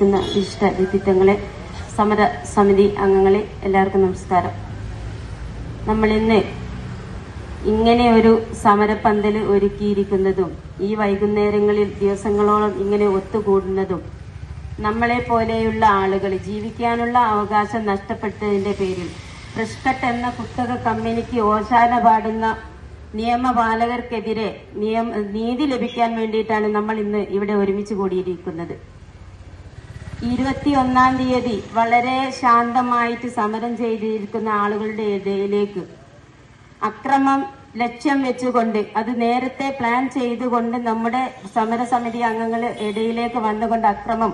നിൽക്കുന്ന വിശിഷ്ട വ്യക്തിത്വങ്ങളെ സമര സമിതി അംഗങ്ങളെ എല്ലാവർക്കും നമസ്കാരം. നമ്മൾ ഇന്ന് ഇങ്ങനെ ഒരു സമരപ്പന്തൽ ഒരുക്കിയിരിക്കുന്നതും ഈ വൈകുന്നേരങ്ങളിൽ ദിവസങ്ങളോളം ഇങ്ങനെ ഒത്തുകൂടുന്നതും നമ്മളെ പോലെയുള്ള ആളുകൾ ജീവിക്കാനുള്ള അവകാശം നഷ്ടപ്പെട്ടതിന്റെ പേരിൽ ഫ്രിഷ്കട്ട് എന്ന കുത്തക കമ്പനിക്ക് ഓശാന പാടുന്ന നിയമപാലകർക്കെതിരെ നിയമ നീതി ലഭിക്കാൻ വേണ്ടിയിട്ടാണ് നമ്മൾ ഇന്ന് ഇവിടെ ഒരുമിച്ച് കൂടിയിരിക്കുന്നത്. ഇരുപത്തിയൊന്നാം തീയതി വളരെ ശാന്തമായിട്ട് സമരം ചെയ്തിരിക്കുന്ന ആളുകളുടെ ഇടയിലേക്ക് അക്രമം ലക്ഷ്യം വെച്ചുകൊണ്ട് അത് നേരത്തെ പ്ലാൻ ചെയ്തുകൊണ്ട് നമ്മുടെ സമരസമിതി അംഗങ്ങൾ ഇടയിലേക്ക് വന്നുകൊണ്ട് അക്രമം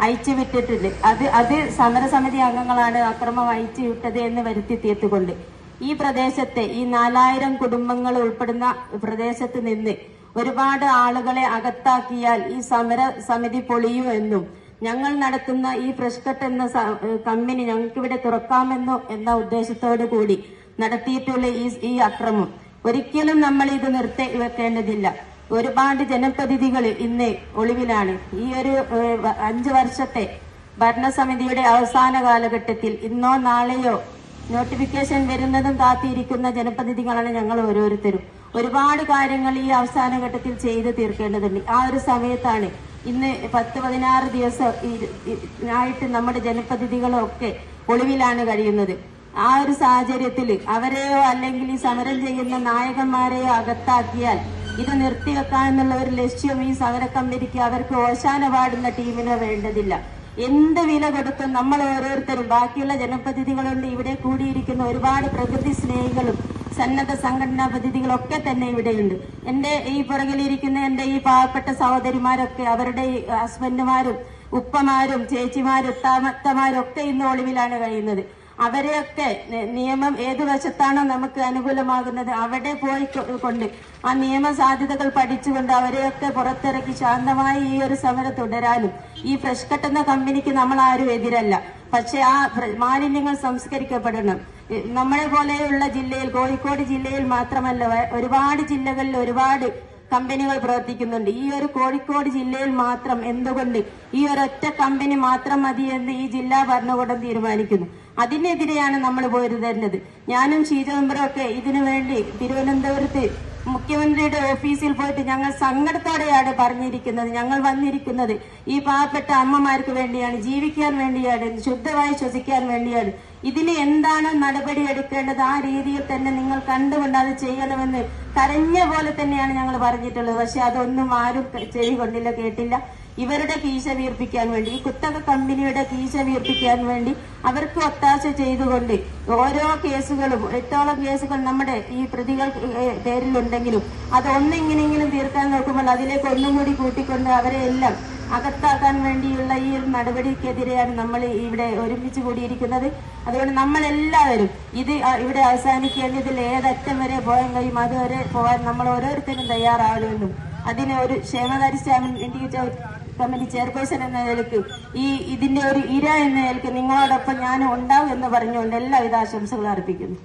അയച്ചു വിട്ടിട്ടുണ്ട് അത് അത് സമരസമിതി അംഗങ്ങളാണ് അക്രമം അയച്ചു വിട്ടത് എന്ന് വരുത്തി തീർത്തുകൊണ്ട് ഈ പ്രദേശത്തെ ഈ നാലായിരം കുടുംബങ്ങൾ ഉൾപ്പെടുന്ന പ്രദേശത്ത് നിന്ന് ഒരുപാട് ആളുകളെ അകത്താക്കിയാൽ ഈ സമര സമിതി പൊളിയുമെന്നും ഞങ്ങൾ നടത്തുന്ന ഈ ഫ്രഷ് കട്ട് എന്ന കമ്പനി ഞങ്ങൾക്കിവിടെ തുറക്കാമെന്നോ എന്ന ഉദ്ദേശത്തോടു കൂടി നടത്തിയിട്ടുള്ള ഈ ഈ അക്രമം. ഒരിക്കലും നമ്മൾ ഇത് നിർത്തി വെക്കേണ്ടതില്ല. ഒരുപാട് ജനപ്രതിനിധികൾ ഇന്ന് ഒളിവിലാണ്. ഈ ഒരു അഞ്ച് വർഷത്തെ ഭരണസമിതിയുടെ അവസാന കാലഘട്ടത്തിൽ ഇന്നോ നാളെയോ നോട്ടിഫിക്കേഷൻ വരുന്നതും കാത്തിരിക്കുന്ന ജനപ്രതിനിധികളാണ് ഞങ്ങൾ ഓരോരുത്തരും. ഒരുപാട് കാര്യങ്ങൾ ഈ അവസാന ഘട്ടത്തിൽ ചെയ്ത് തീർക്കേണ്ടതുണ്ട്. ആ ഒരു സമയത്താണ് ഇന്ന് പത്ത് പതിനാറ് ദിവസം ആയിട്ട് നമ്മുടെ ജനപ്രതിനിധികളൊക്കെ ഒളിവിലാണ് കഴിയുന്നത്. ആ ഒരു സാഹചര്യത്തിൽ അവരെയോ അല്ലെങ്കിൽ ഈ സമരം ചെയ്യുന്ന നായകന്മാരെയോ അകത്താക്കിയാൽ ഇത് നിർത്തിവെക്കാനുള്ള ഒരു ലക്ഷ്യം ഈ സമര കമ്പനിക്ക് അവർക്ക് ഓശാന പാടുന്ന ടീമിന് വേണ്ടതില്ല. എന്ത് വില കൊടുത്തും നമ്മൾ ഓരോരുത്തരും ബാക്കിയുള്ള ജനപ്രതിനിധികളുണ്ട് ഇവിടെ കൂടിയിരിക്കുന്ന ഒരുപാട് പ്രകൃതി സ്നേഹികളും സന്നദ്ധ സംഘടനാ പ്രതിനിധികളൊക്കെ തന്നെ ഇവിടെയുണ്ട്. എന്റെ ഈ പുറകിലിരിക്കുന്ന എന്റെ ഈ പാവപ്പെട്ട സഹോദരിമാരൊക്കെ അവരുടെ ഹസ്ബൻഡുമാരും ഉപ്പമാരും ചേച്ചിമാരും താമത്തമാരും ഒക്കെ ഇന്ന് ഒളിവിലാണ് കഴിയുന്നത്. അവരെയൊക്കെ നിയമം ഏതു വശത്താണോ നമുക്ക് അനുകൂലമാകുന്നത് അവിടെ പോയി കൊണ്ട് ആ നിയമ സാധ്യതകൾ പഠിച്ചുകൊണ്ട് അവരെയൊക്കെ പുറത്തിറക്കി ശാന്തമായി ഈ ഒരു സമരം തുടരാനും ഈ ഫ്രഷ് കട്ടുന്ന കമ്പനിക്ക് നമ്മൾ ആരും എതിരല്ല. പക്ഷെ ആ മാലിന്യങ്ങൾ സംസ്കരിക്കപ്പെടണം. നമ്മളെ പോലെയുള്ള ജില്ലയിൽ കോഴിക്കോട് ജില്ലയിൽ മാത്രമല്ല ഒരുപാട് ജില്ലകളിൽ ഒരുപാട് കമ്പനികൾ പ്രവർത്തിക്കുന്നുണ്ട്. ഈ ഒരു കോഴിക്കോട് ജില്ലയിൽ മാത്രം എന്തുകൊണ്ട് ഈ ഒരൊറ്റ കമ്പനി മാത്രം മതി എന്ന് ഈ ജില്ലാ ഭരണകൂടം തീരുമാനിക്കുന്നു. അതിനെതിരെയാണ് നമ്മൾ പോരുതേണ്ടത് ഞാനും ഷീജ മെമ്പറും ഒക്കെ ഇതിനു വേണ്ടി തിരുവനന്തപുരത്ത് മുഖ്യമന്ത്രിയുടെ ഓഫീസിൽ പോയിട്ട് ഞങ്ങൾ സങ്കടത്തോടെയാണ് പറഞ്ഞിരിക്കുന്നത്. ഞങ്ങൾ വന്നിരിക്കുന്നത് ഈ പാവപ്പെട്ട അമ്മമാർക്ക് വേണ്ടിയാണ് ജീവിക്കാൻ വേണ്ടിയാണ് ശുദ്ധമായി ശ്വസിക്കാൻ വേണ്ടിയാണ്. ഇതിന് എന്താണ് നടപടി എടുക്കേണ്ടത്? ആ രീതിയിൽ തന്നെ നിങ്ങൾ കണ്ടുകൊണ്ട് അത് ചെയ്യണമെന്ന് കരഞ്ഞ പോലെ തന്നെയാണ് ഞങ്ങൾ പറഞ്ഞിട്ടുള്ളത്. പക്ഷെ അതൊന്നും ആരും ചെവി കൊണ്ടില്ല കേട്ടില്ല. ഇവരുടെ കീശ വീർപ്പിക്കാൻ വേണ്ടി ഈ കുത്തക കമ്പനിയുടെ കീശ വീർപ്പിക്കാൻ വേണ്ടി അവർക്ക് ഒത്താശ ചെയ്തുകൊണ്ട് ഓരോ കേസുകളും എട്ടോളം കേസുകൾ നമ്മുടെ ഈ പ്രതികൾ പേരിലുണ്ടെങ്കിലും അത് ഒന്നെങ്ങനെയെങ്കിലും തീർക്കാൻ നോക്കുമ്പോൾ അതിലേക്ക് ഒന്നും കൂടി കൂട്ടിക്കൊണ്ട് അവരെ എല്ലാം അകത്താക്കാൻ വേണ്ടിയുള്ള ഈ ഒരു നടപടിക്കെതിരെയാണ് നമ്മൾ ഇവിടെ ഒരുമിച്ച് കൂടിയിരിക്കുന്നത്. അതുകൊണ്ട് നമ്മൾ എല്ലാവരും ഇത് ഇവിടെ അവസാനിക്കേണ്ടതിൽ ഏതറ്റം വരെ പോകാൻ കഴിയും അതുവരെ പോകാൻ നമ്മൾ ഓരോരുത്തരും തയ്യാറാവണമെന്നും അതിന് ഒരു ക്ഷേമകാര്യ സ്റ്റാമിൻ കമ്മിറ്റി ചെയർപേഴ്സൺ എന്ന നിലയ്ക്ക് ഈ ഇതിന്റെ ഒരു ഇര എന്ന നിലയ്ക്ക് നിങ്ങളോടൊപ്പം ഞാൻ ഉണ്ടാവും എന്ന് പറഞ്ഞുകൊണ്ട് എല്ലാവിധ ആശംസകളും അർപ്പിക്കുന്നു.